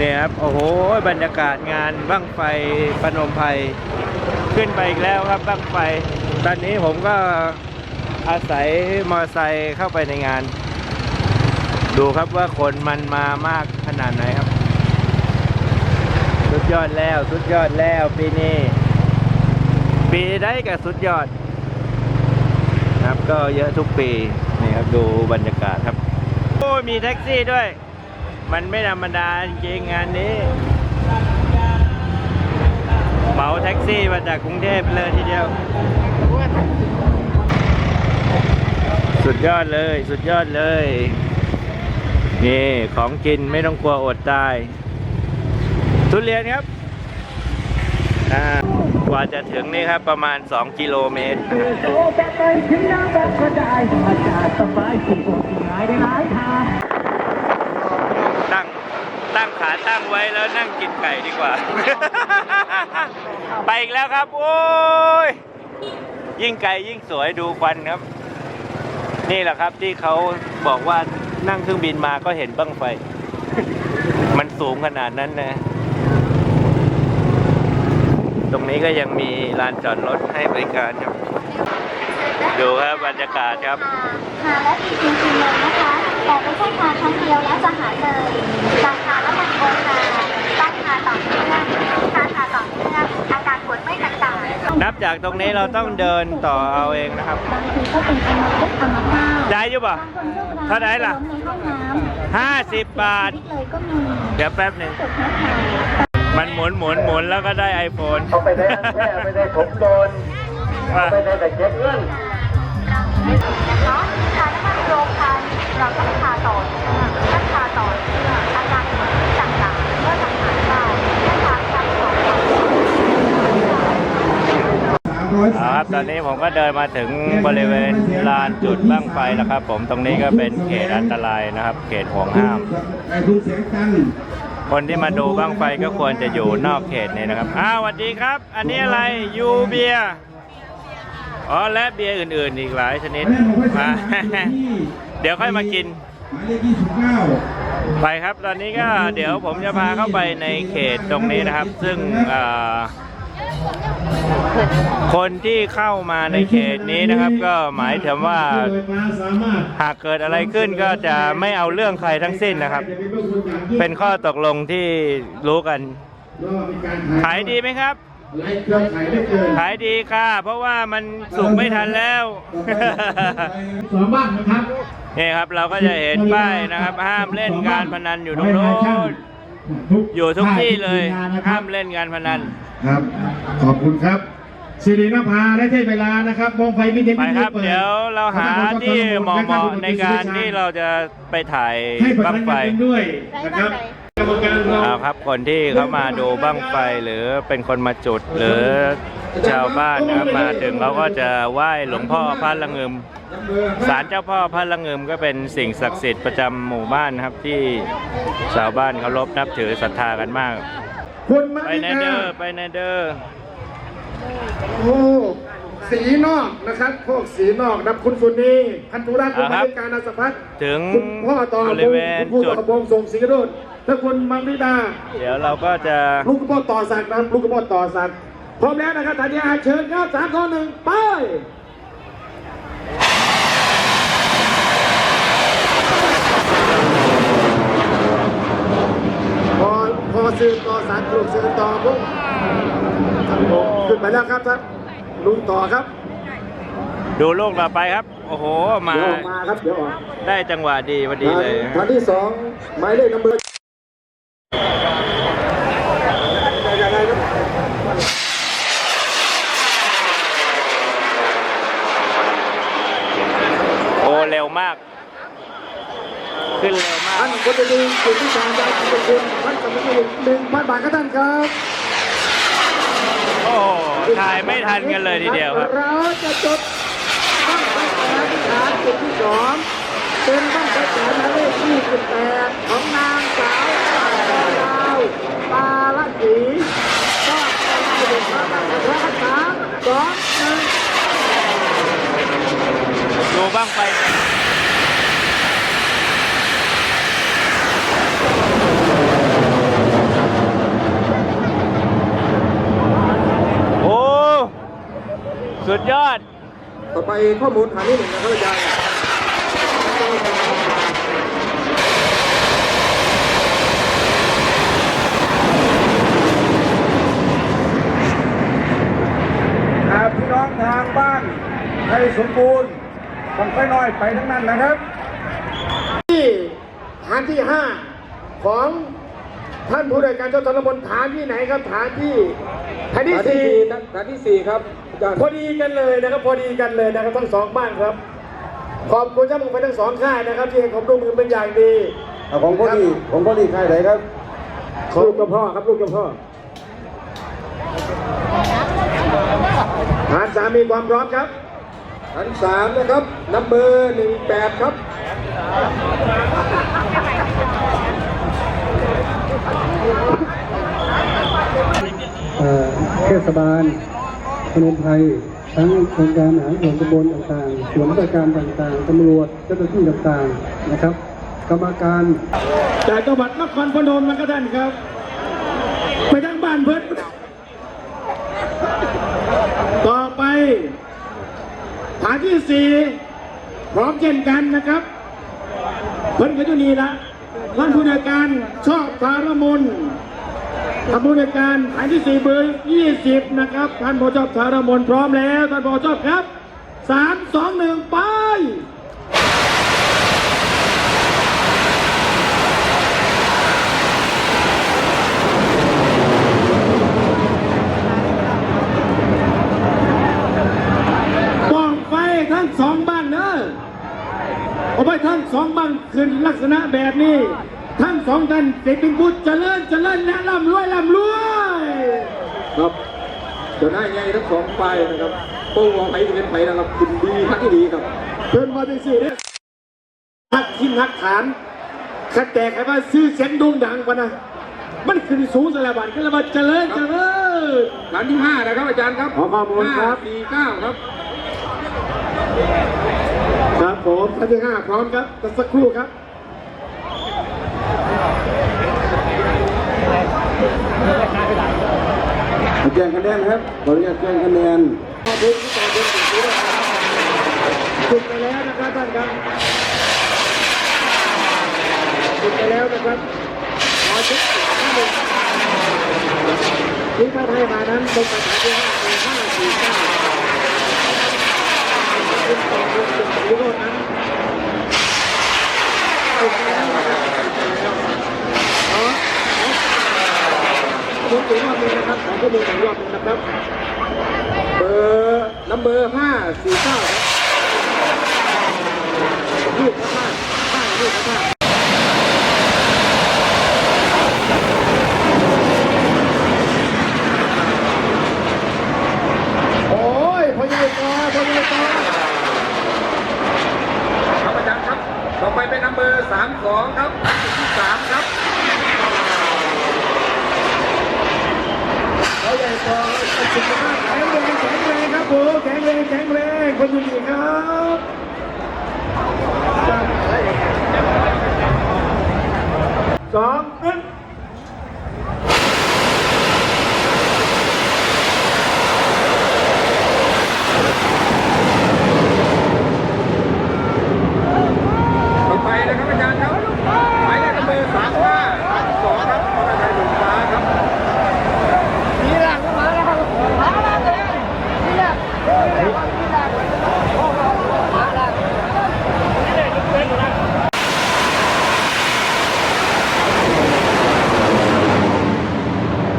เนี่ยครับ โอ้โห บรรยากาศงานบั้งไฟปนมไพขึ้นไปอีกแล้วครับบั้งไฟ ตอนนี้ผมก็อาศัยมอเตอร์ไซค์เข้าไปในงาน ดูครับว่าคนมันมามากขนาดไหนครับ สุดยอดแล้วสุดยอดแล้วปีนี้ ปีได้กับสุดยอด ครับก็เยอะทุกปี นี่ครับดูบรรยากาศครับ โอ้ยมีแท็กซี่ด้วย มันไม่ธรรมดาจริงงานนี้เหมาแท็กซี่มาจากกรุงเทพเลยทีเดียว สุดยอดเลย สุดยอดเลย นี่ของกินไม่ต้องกลัวอดตาย ทุเรียนครับ กว่าจะถึงนี่ครับประมาณ 2 กิโลเมตรโอ้แบบไปถึงน้ำแบบก็ได้อากาศสบายสิ่งขง่ายได้หลายทางตั้งขาตั้ง ไว้แล้วนั่งกินไก่ดีกว่า ไปอีกแล้วครับ โอ้ย ยิ่งไกลยิ่งสวยดูควันครับ นี่แหละครับที่เขาบอกว่านั่งเครื่องบินมาก็เห็นบ้างไฟ มันสูงขนาดนั้นนะ ตรงนี้ก็ยังมีลานจอดรถให้บริการครับ ดูครับบรรยากาศครับทานและดีจริงๆเลยนะคะแต่ไม่ จากตรงนี้เราต้องเดินต่อเอาเองนะครับบางทีก็เป็นอัมพฤกษ์อัมพาตได้อยู่ป่ะ บางคนโชคร้ายเท่าไหร่ล่ะ ล้มในห้องน้ำห้าสิบบาทชีวิตเลยก็มีเดี๋ยวแป๊บหนึ่งสุดท้ายค่ะมันหมุนหมุนหมุนแล้วก็ได้ไอโฟนเอาไปได้แค่ไม่ได้ผมโดนเอาไปได้แต่เก็บเงิน นะคะทานน้ำมันโรมพันเราต้องทาต่อเนื่องถ้าทาต่อเนื่องอาการปวดต่างๆก็จะหายได้ถ้าทานครั้งสองครั้ง เอา ครับตอนนี้ผมก็เดินมาถึงบริเวณลานจุดบ้างไฟแล้วครับ ผมตรงนี้ก็เป็นเขตอันตรายนะครับ เขตห่วงห้ามไอ้ดูเสียงกันคนที่มาดูบ้างไฟก็ควรจะอยู่นอกเขตนี้นะครับอ้าวสวัสดีครับ อันนี้อะไรยูเบียร์อ๋อและเบียร์อื่น ๆ อีกหลายชนิดอันนี้ผมไปมาสามที่เดี๋ยวค่อยมากินหมายเลขยี่สิบเก้าไปครับตอนนี้ก็เดี๋ยวผมจะพาเข้าไปในเขตตรงนี้นะครับ ซึ่ง เอ่อคนที่เข้ามาในเขตนี้นะครับ ก็หมายถึงว่าหากเกิดอะไรขึ้นก็จะไม่เอาเรื่องใครทั้งสิ้นนะครับ เป็นข้อตกลงที่รู้กันขายดีไหมครับขายได้เกินขายดีค่ะ เพราะว่ามันสุกไม่ทันแล้วสองบ้านนะครับนี่ครับเราก็จะเห็นป้ายนะครับ ห้ามเล่นการพนันอยู่ตรงโน้นอยู่ทุกที่เลยห้ามเล่นการพนันครับ ขอบคุณครับ สิรินภาและเทพเวลานะครับมองไฟมิเทไปครับเดี๋ยวเราหาที่เหมาะๆในการที่เราจะไปถ่ายให้ประบั้งกันไฟกันด้วยนะครับกรรมการเราเอาครับคนที่เขามาดูบั้งไฟหรือเป็นคนมาจุดหรือชาวบ้านนะครับมาถึงเขาก็จะไหว้หลวงพ่อพระละงึมศาลเจ้าพ่อพระละงึมก็เป็นสิ่งศักดิ์สิทธิ์ประจำหมู่บ้านนะครับที่ชาวบ้านเคารพนับถือศรัทธากันมาก คุณมาไปริในกาเดอร์ไปในเดอร์ โอ้สีนอกนะครับพวกสีนอกนะคุณสุนีพันธุรักษ์คุณอ่าครัมาบริกานาสพัฒน์ถึงคุณพ่อต่อบริงเวณคุณพ่อจุดต่อบงส่งสีกระโดดถ้าคุณมาริดา เดี๋ยวเราก็จะลูกกระโปงต่อสักดิ์นะครับลูกกระโปงต่อสักดิ์พร้อมแล้วนะครับทันยาเชิญครับสามสองหนึ่งไปพอพอซื้อต่อสักดิ์ลูกซื้อต่อปุ๊บครับผม ขึ้นไปแล้วครับท่านลุงต่อครับดูลูกต่อไปครับ โอ้โห มา เดี๋ยวออกมาครับเดี๋ยวออกได้จังหวะดีพอดีเลยฐานที่สองหมายเลขนัมเบอร์โอ้เร็วมาก ขึ้นเร็วมาก ท่านคนจะดูจุดที่สามได้ทุกคนท่านสมัครหนึ่งพันบาทครับท่านครับโอ้ ถ่ายไม่ทันกันเลยทีเดียวครับ เราจะจดบ้างไฟแสนฐานจุดที่สองเป็นบ้างไฟแสนหมายเลขยี่สิบแปดของนางสาวปาดาวปาละสีก็เป็นเด็กมาตั้งแต่พระสามสองหนึ่ง ดูบ้างไฟ สุดยอด ต่อไปข้อมูลฐานที่หนึ่งนะครับอาจารย์ครับพี่น้องทางบ้านให้สมบูรณ์ต้องไปน้อยไปทั้งนั้นนะครับ ที่ฐานที่ห้าของ ท่านผู้ใดการเจ้าตำบลฐานที่ไหนครับฐานที่ฐานที่สี่ฐานที่สี่ครับอาจารย์พอดีกันเลยนะครับพอดีกันเลยนะครับทั้งสองบ้านครับ ขอบคุณเจ้าหน้าที่ทั้งสองค่ายนะครับ ที่ให้ความร่วมมือเป็นอย่างดีของพ่อดีของพ่อดีใครไหนครับลูกกับพ่อครับลูกกับพ่อฐานสามมีความพร้อมครับฐานสามนะครับนับเบอร์หนึ่งแปดครับ เทศบาลพนมไพรทั้งองค์การอาหารส่วนตำบลต่างๆส่วนราชการต่างๆตำรวจเจ้าหน้าที่ต่างๆนะครับ กรรมการจากจังหวัดนครพนมนะครับท่านครับ ไปทางบ้านเพิ่นต่อไปฐานที่สี่พร้อมเช่นกันนะครับ เพิ่นก็อยู่นี่ละ ท่านผู้ในการชอบธารมนท่านผู้ในการฐานที่สี่เบอร์ยี่สิบนะครับ ท่านผู้ชอบธารมนพร้อมแล้ว ท่านผู้ชอบครับสามสองหนึ่งไป บ้องไฟทั้งสองบ้านเนอะเอาไป ทั้งสองบ้านขึ้นลักษณะแบบนี้ ทั้งสองท่านจะเป็นผู้เจริญเจริญและร่ำรวยร่ำรวยครับจะได้ไงทั้งสองฝ่ายนะครับโป้งวางไปจะเป็นไปนะครับคุณดีทักที่ดีครับเพิ่นมาเป็นสี่เนี่ยหักทิมหักฐานขัดแต่ใครว่าซื้อเสียงโด่งดังกว่านะมันขึ้นสูงสารบันก็เลยว่าเจริญเจริญฐานที่ห้านะครับอาจารย์ครับขอข้อมูลครับห้าสี่เก้าครับ ครับผมท่านที่ห้าพร้อมครับสักครู่ครับแจ้งคะแนนครับขออนุญาตแจ้งคะแนนจุดไปแล้วนะครับท่านครับจุดไปแล้วนะครับขอเช็คที่หนึ่งที่ท่านให้มานั้นเป็นปัญหาที่ห้าเป็นห้าสี่เก้า เป็นต่อเป็นจุดวิโรจน์นั้นจุดไปแล้วนะครับจุดไปแล้วขอขอผมถึงรอบนึงนะครับขอข้มูลอีกรอบนึงนะครับ เบอร์นัมเบอร์ห้าสี่เก้าครับลูกข้างห้าลูกข้างโอ้ยพอใหญ่กอพอใหญ่กอ ครับอาจารย์ครับ ต่อไปเป็นนัมเบอร์สามส องครับที่สามครับพอใหญ่กอสุขภาพแข็งแรงแข็งแรงครับผมแข็งแรงแข็งแรงคนอยู่ดีครับสองหนึ่ง ต่อไปนะครับอาจารย์ครับหมายเลขนัมเบอร์สามห้าสามสองครับมอเตอร์ไซค์หนุ่มฟ้าครับ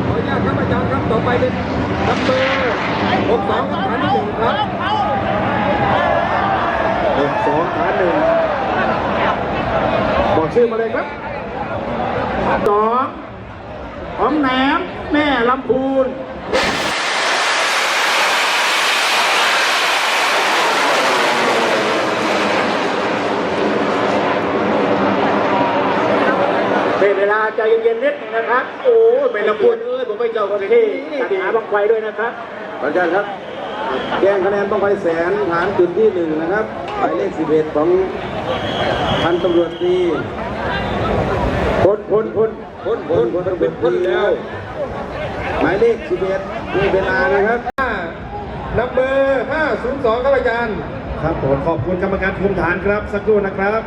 ขออนุญาตครับอาจารย์ครับ ต่อไปเป็นนัมเบอร์หกสองฐานที่หนึ่งครับ หนึ่งสองฐานหนึ่งบอกชื่อมาเลยครับสองของแหนม แม่ลำพูนเป็นเวลาใจเย็นๆนิดนึงนะครับ โอ้ยเป็นลำพูนเอ้ยผมไปเจ้าคนที่ตัดหาบังไฟด้วยนะครับอาจารย์ครับ แกงคะแนนต้องไปแสนฐานจุดที่หนึ่งนะครับหมายเลขสิบเอ็ดของพันตำรวจตรีพ้นพ้นพ้นพ้นพ้นพ้นเป็นพ้นแล้ว หมายเลขสิบเอ็ดมีเวลานะครับนับเบอร์ห้าศูนย์สองครับอาจารย์ครับผมขอบคุณกรรมการภูมิฐานครับ สักครู่นะครับ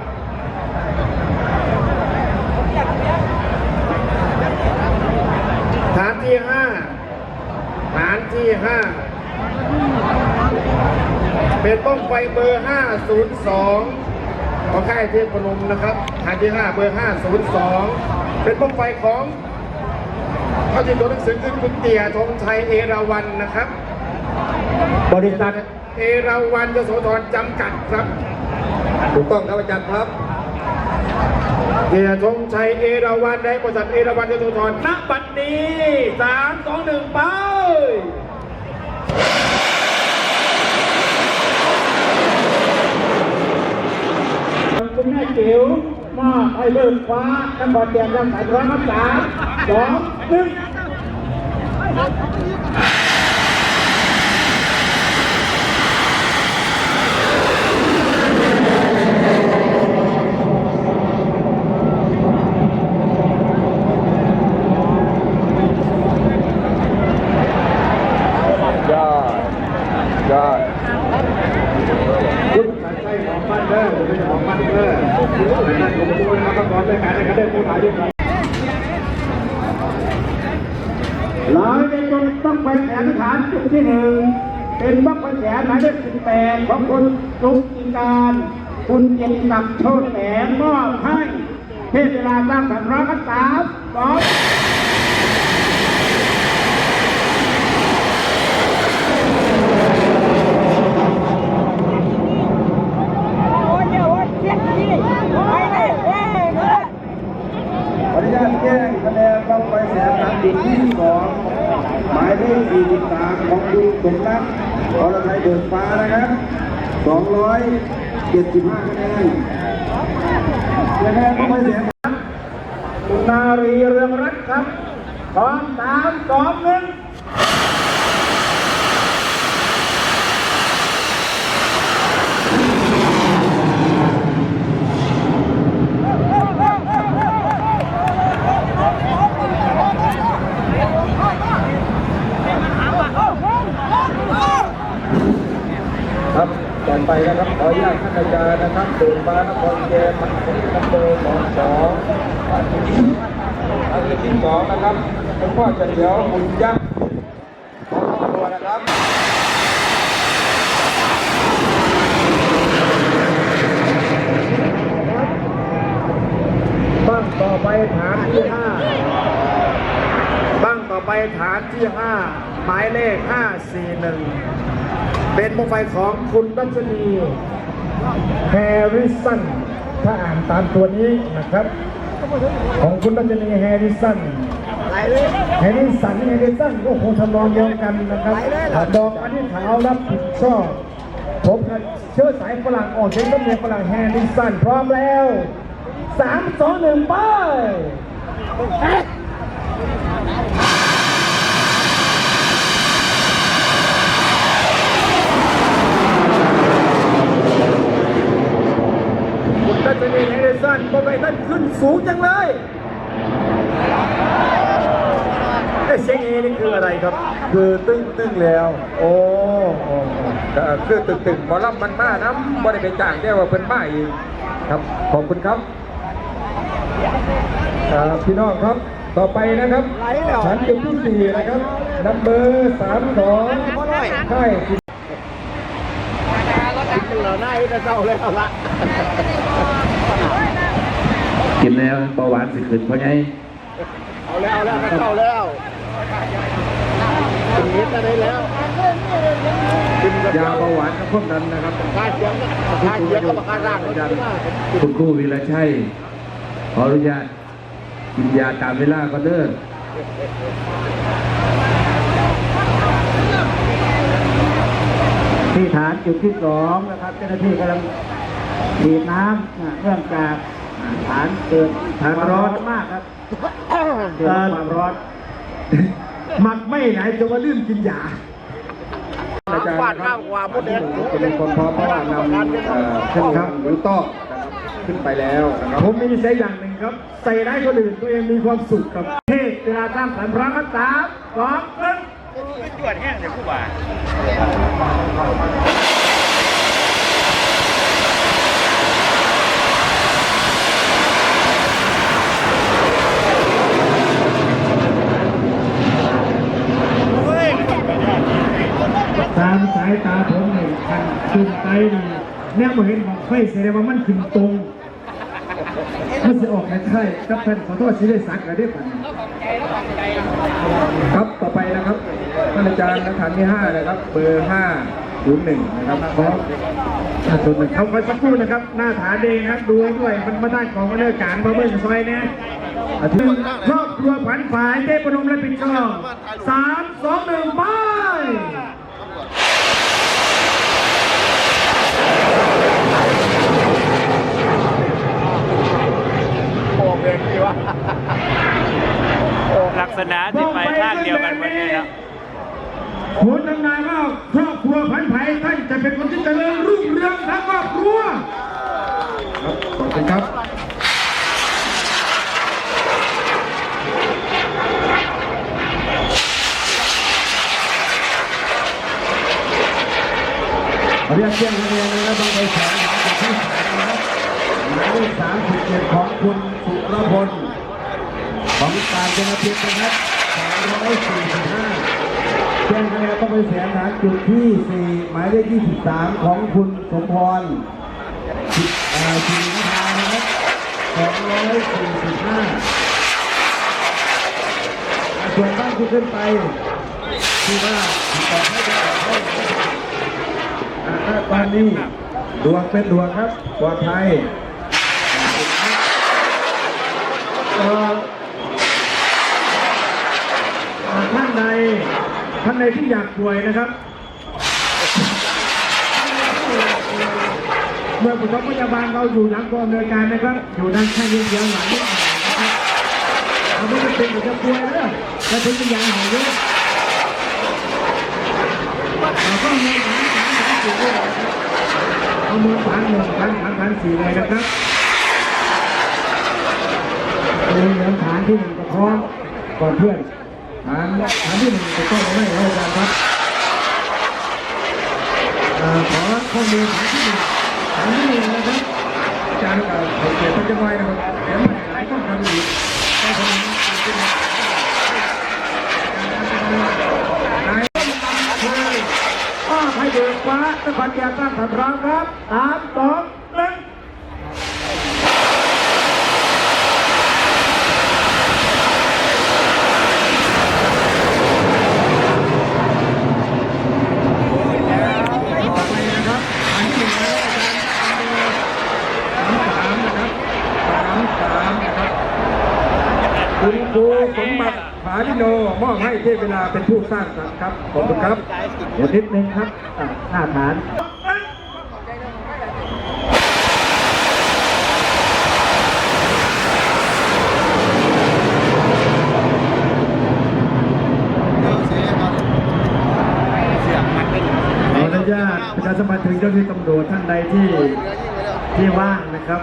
ฐานที่ห้าฐานที่ห้าเป็นต้องไฟเบอร์ 502 ของค่ายเทพพนมนะครับฐานที่ 5 เบอร์ 502 เป็นป้องไฟของ เขาที่ตัวหนังสือคือคุณเตี่ยธงชัยเอราวันนะครับ บริษัทเอราวันยโสธรจำกัดครับถูกต้องครับอาจารย์ครับเตียธงชัยเอราวันในบริษัทเอราวันยโสธรณบัดนี้สามสองหนึ่งไปคุณแม่จิ๋ว มอบให้เลิกฟ้ากันบอดเตียนรักษาร้อยรักษาสองหนึ่ง ยอด ยอด คุณสายไส้ของบ้านเด้อเป็นของบ้านเด้อเป็นการผมดูนะครับก่อนรายการในการเดินผู้ถ่ายด้วยครับ หลายในจนต้องไปแผนฐานจุด ที่หนึ่งเป็นบักไปแสนหมายเลขสิบแปดของคุณสุกินการ คุณเกียรติศักดิ์โชติแหลมมอบให้เทศเวลาตั้งแต่ร้อยสามสอง ขออนุญาตแจ้งคะแนนบ้างไฟแสนฐานจุดที่สองหมายเลข43 ของคุณสมรักอรไทยเดินฟ้านะครับ 275คะแนนคะแนนบ้างไฟแสนคุณนารีเรืองรัตน์ครับพร้อมสามสองหนึ่ง ครับต่อไปนะครับ ขออนุญาตท่านอาจารย์นะครับเดินฟ้านครเกมมันเป็นนัมเบอร์สองสองอันที่สองนะครับคุณพ่อเฉลียวหุ่นยักษ์ขอขอบคุณนะครับบ้างต่อไปฐานที่ห้าบ้างต่อไปฐานที่ห้าหมายเลขห้าสี่หนึ่งเป็นโมไฟของคุณรัชนี แฮร์ริสัน ถ้าอ่านตามตัวนี้นะครับ ของคุณรัชนีแฮร์ริสันแฮร์ริสันแฮร์ริสันก็คงทำนองเดียวกันนะครับดอกอันนี้ขาวรับผิดชอบผมกับเชื้อสายฝรั่งออกเสียงต้องเรียนฝรั่งแฮร์ริสันพร้อมแล้วสามสองหนึ่งไป คุณทั ศนีแฮร์ริสันโปรไฟตันขึ้นสูงจังเลยไอ้เสียงเอนี่คืออะไรครับ คือตึ้งตึ้งแล้ว โอ้โอ้ก็คือตึกตึกหมอลำมันมานะบ่ได้ไปจ้างได้ว่าเพิ่นมาอีกครับ ขอบคุณครับครับพี่น้องครับ ต่อไปนะครับชั้นจุดที่สี่นะครับนัมเบอร์สามสองค่ายสิ กินแล้วเบาหวานสิขึ้นเพราะไงยาเบาหวานกับพวกนั้นนะครับคุณครูวีระชัยขออนุญาตกินยาตามเวลาก็เด้อที่ฐานจุดที่สองนะครับเจ้าหน้าที่กำลังฉีดน้ำอ่าเนื่องจากอ่า ฐานเกิดฐานร้อนมากครับเกิดความร้อนหมักไม่ไหนจะว่าลืมกินยาอาจารย์นะครับจะเป็นคนพร้อมเพราะว่านำเอ่อเครื่องทำหรือโต้นะครับขึ้นไปแล้วนะครับผมมีนิสัยอย่างหนึ่งครับ ใส่ร้ายคนอื่นตัวเองมีความสุขครับเทศเวลาตั้งสันพระกันสามสองหนึ่ง ตาผมในี่แนวมาเห็นของไฟแสดงว่ามันขึ้นตรงมันจะออกคล้ายๆกับแผ่นขอโทษสิได้สักกระเด็บครับต่อไปนะครับท่านอาจารย์นักฐานที่ห้านะครับ เบอร์ห้าศูนย์หนึ่งนะครับขอส่วนหนึ่งเขาไปสักครู่นะครับ หน้าฐานเองครับดูให้ด้วยมันมาได้ของมาเลิกการมาเมื่อซอยเนี่ยครอบครัวผันฝ่ายเทพนมและปิดชอบสามสองหนึ่งไป ลักษณะที่ไปทางเดียวกันวันนี้นะผลทำนายว่าครอบครัวพันไผ่ท่านจะเป็นคนที่เจริญรุ่งเรืองทั้งครอบครัวขอบคุณครับ ขออนุญาตแจ้งนักเรียนนะครับบางไฟแสนหลังจากที่สามนะครับหมายเลขสามสิบเจ็ดของคุณสุรพลของการจนาพิษนะครับสามร้อยสี่สิบห้าแจ้งคะแน นต้องไปแสนฐานจุดที่สี่หมายเลขยี่สิบสามของคุณสมพรสิบเอ่อสิรินภานะครับสองร้อยสี่สิบห้าส่วนบ้านที่ขึ้นไปที่ว่าต่อให้ได้ให้อ่าตอนนี้ดวงเป็นดวงครับปลอดภัย เอ่อเอ่อท่านใด ท่านใดที่อยากป่วยนะครับเมื่อผู้ชมพยาบาลเราอยู่หลังกองอำนวยการนะครับ อยู่ด้านข้างเยื้องหลังนี่นะครับเอาไม่เป็นไรจะป่วยแล้วจะถึงเป็นยาหายเยอะเราก็เงินฐานฐานฐานสี่ด้วยเอามือฐานหนึ่งฐานฐานฐานสี่เลยนะครับเรียนฐานที่หนึ่งก็พร้อมก่อนเพื่อน ฐานฐานที่หนึ่งจะต้องไม่ให้อาจารย์ครับขอข้อมูลฐานที่หนึ่งฐานที่หนึ่งนะครับ อาจารย์กับผมเกียรติจะไว้นะครับเดี๋ยวมันหลายข้อความอีกได้คนนี้นาย อ้อให้เบิกฟ้านครเกียรติสร้างสรรค์พร้อมครับสามสองหนึ่ง คุณครูสมบัติผาลิโนมอบ ให้เทพเวลาเป็นผู้สร้างสรรค์ครับ ขอบคุณครับ เดี๋ยวนิดนึงครับหน้าฐานขออนุญาตประชาสัมพันธ์ถึงเจ้าหน้าที่ตำรวจท่านใดที่ที่ว่างนะครับ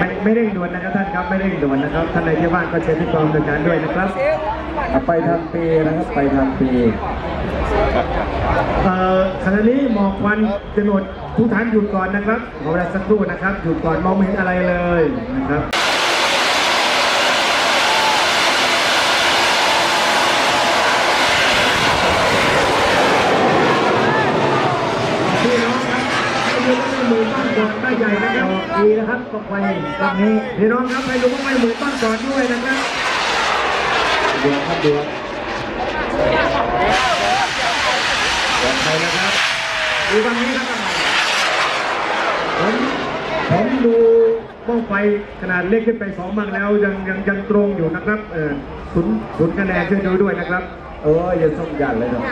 ไม่ไม่เร่งด่วนนะครับท่านครับไม่เร่งด่วนนะครับท่านใดที่ว่างก็เชิญที่กองดำเนินการด้วยนะครับ ไปทางปีนะครับไปทางปีเอ่อขณะนี้หมอกควันจำนวนทุกท่านหยุดก่อนนะครับขอเวลาสักครู่นะครับหยุดก่อนมองไม่เห็นอะไรเลยนะครับพี่น้องครับให้ดูว่ามือตั้งก่อนได้ใหญ่นะครับดีนะครับต้องไปตรงนี้พี่น้องครับให้ดูว่าไม่มือตั้งก่อนด้วยนะครับ ดือดครับเดือดไปนะครับดูฝั่งนี้นะครับผมผมดูบ้องไฟขนาดเล็กขึ้นไปสองมังแล้วยังยังยังตรงอยู่นะครับเออศูนย์ศูนย์คะแนนช่วยดูด้วยนะครับเอออย่าส่งยันเลยเนาะ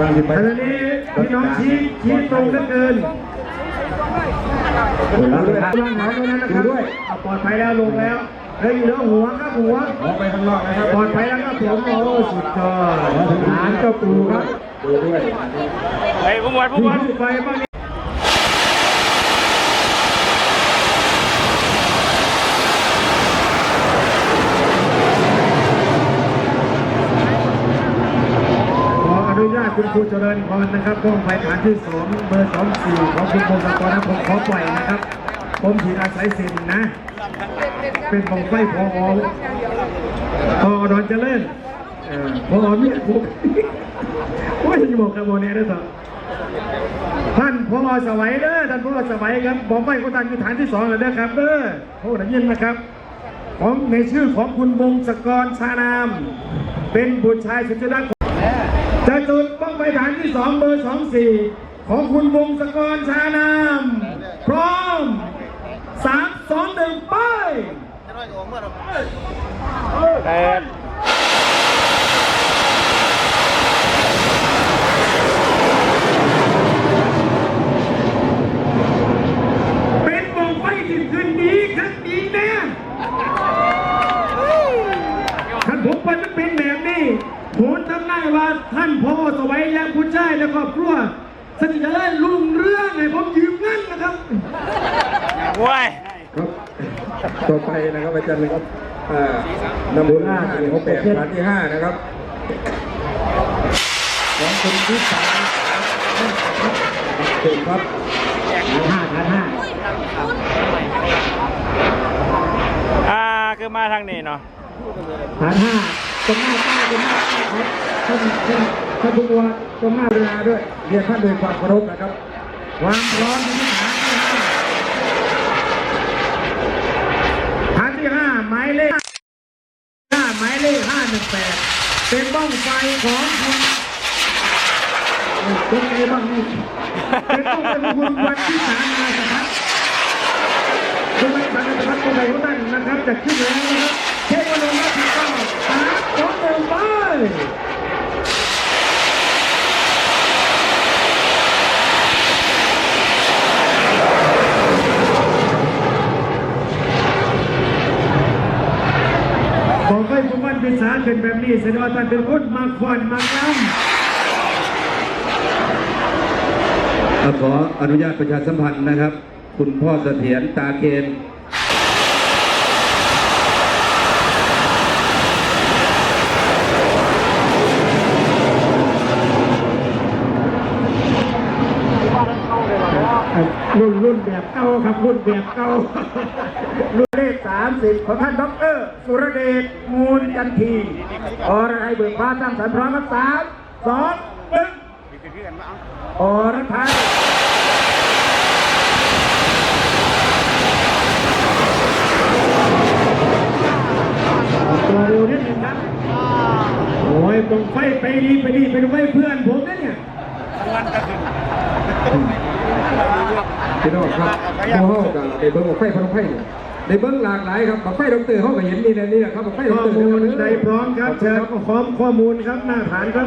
บางทีไปขณะนี้พี่น้องชี้ชี้ตรงเหลือเกินดูด้วยครับระวังหางตรงนั้นนะครับอะปลอดภัยแล้วลงแล้ว เฮ้ยอยู่แล้วหัวครับหัวออกไปข้างนอกนะครับปลอดภัยแล้วครับผมโอ้สุดยอดฐานเจ้าปูครับดูด้วยเฮ้ยผู้หมวดผู้หมวดมีไฟบ้างนี่ขออนุญาตคุณครูเจริญพรนะครับกล้องไฟฐานที่สองเบอร์สองสี่ของคุณพงศกรนะผมขอปล่อยนะครับ ผมฉีดอาศัยสินนะ เป็นของไฟพอพอดอนเจริญเออพอมีผมโอ้ยจะบอกคาร์โบเนตได้ต่อท่านพอสวัยเด้อท่านพอสวัยครับบอกไปคนต่างคือฐานที่สองแล้วนะครับเด้อโอ้ได้ยินนะครับ ของในชื่อของคุณวงศกรชานาม เป็นบุตรชายสุดรักของจะจุดบ้องไปฐานที่สองเบอร์สองสี่ของคุณวงศกรชานาม พร้อม สามสองหนึ่งไปแตกเป็นวงไฟที่ขึ้นดีครับดีแน่ท่านผมมันเป็นแบบนี้ผมทำได้ว่าท่านพ่อสวัยและผู้ชายและครอบครัวสถิตจะได้รุ่งเรื่องให้ผมยืมเงินนะครับ ว้ายครับ ต่อไปนะครับอาจารย์นะครับอ่านำบุญห้าหนึ่งหกแปดฐานที่ห้านะครับของคุณพิสารเก่งครับห้าฐานห้าอ่าคือมาทางนี้เนาะฐานห้าตรงหน้าป้าตรงหน้าป้าครับท่านท่านท่านผู้ว่าตรงหน้าเวลาด้วยเรียนท่านโดวยความเคารพนะครับ ความพร้อมที่ฐานที่ 58เป็นบ้างไฟของคุณเป็นไงบ้างนี่เป็นบ้างเป็นคุณวันที่สามนาสพัฒน์คุณวันสามาสพัฒน์คนใดก็ตั้งนะครับจะขึ้นแล้วนะครับเทควันลงมาที่เก้าสามสองหนึ่งไป ให้ผมวันเป็นสาเป็นแบบนี้แสดงว่าท่านเป็นคนมาควันมาล้ขออนุญาตประชาสัมพันธ์นะครับ คุณพ่อเสถียรตาเกณฑ์ รุ่นรุ่น แบบเก่าครับรุ่นแบบเก่ารุ่นเลขสามสิบของท่านด็อกเตอร์สุรเดชมูลจันทีอรไทยเบิกฟ้าตั้งสรรพร้อมครับสามสองหนึ่งอรไทยตัวเร็วนิดนึ่งครับโอ้ยตรงไฟไปดีไปดีไปดูไฟเพื่อนผมนะเนี่ย พี่น้องครับโมเฮากับในเบิ้งของไฟพนมไฟเนี่ยในเบิ้งหลากหลายครับบักไฟดอกเตอร์เขาก็เห็นนี่นะนี่นะครับบักไฟดข้ออกเตอร์มูลเดี๋ยวใดพร้อมครับเชิญพร้อมข้อมูลครับหน้าฐานครับ